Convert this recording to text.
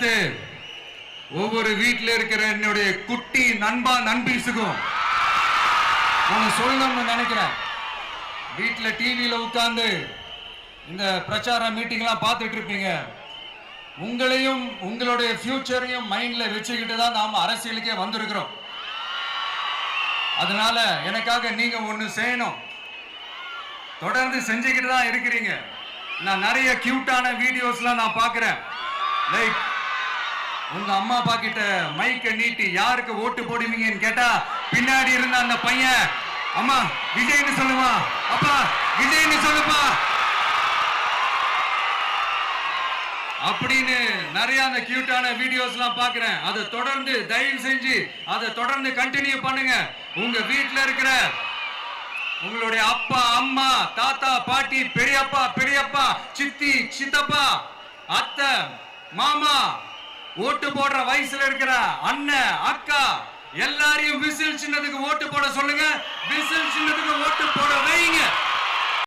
அடுத்து ஒவ்வொரு வீட்டில் இருக்கிற என்னுடைய குட்டி நண்பா நண்பீஸுக்கும் ஒன்று சொல்லணும்னு நினைக்கிறேன். வீட்டில் டிவியில் உட்கார்ந்து இந்த பிரச்சார மீட்டிங்லாம் பார்த்துட்டு இருப்பீங்க. உங்களையும் உங்களுடைய ஃபியூச்சரையும் மைண்டில் வச்சுக்கிட்டு தான் நாம் அரசியலுக்கே வந்திருக்கிறோம். அதனால எனக்காக நீங்கள் ஒன்று செய்யணும். தொடர்ந்து செஞ்சுக்கிட்டு தான் இருக்கிறீங்க. நான் நிறைய கியூட்டான வீடியோஸ்லாம் நான் பார்க்குறேன். லைக் உங்க அம்மா அப்பா கிட்ட மைக்க நீட்டி யாருக்கு ஓட்டு போடுவீங்கன்னு கேட்டா பின்னாடி இருந்த அந்த பையன் அம்மா விஜய்னு சொல்லுமா அப்பா விஜய்னு சொல்லுப்பா. அப்படின்னு நிறைய அந்த கியூட்டான வீடியோஸ்லாம் பாக்குறேன். அதை தொடர்ந்து தயவு செஞ்சு அதை தொடர்ந்து கண்டினியூ பண்ணுங்க. உங்க வீட்டுல இருக்கிற உங்களுடைய அப்பா அம்மா தாத்தா பாட்டி பெரியப்பா பெரியப்பா சித்தி சித்தப்பா அத்தை மாமா ஓட்டு போடுற வயசுல இருக்கிற அண்ணன் அக்கா எல்லாரையும் விசில் சின்னதுக்கு ஓட்டு போட சொல்லுங்க. விசில் சின்னதுக்கு ஓட்டு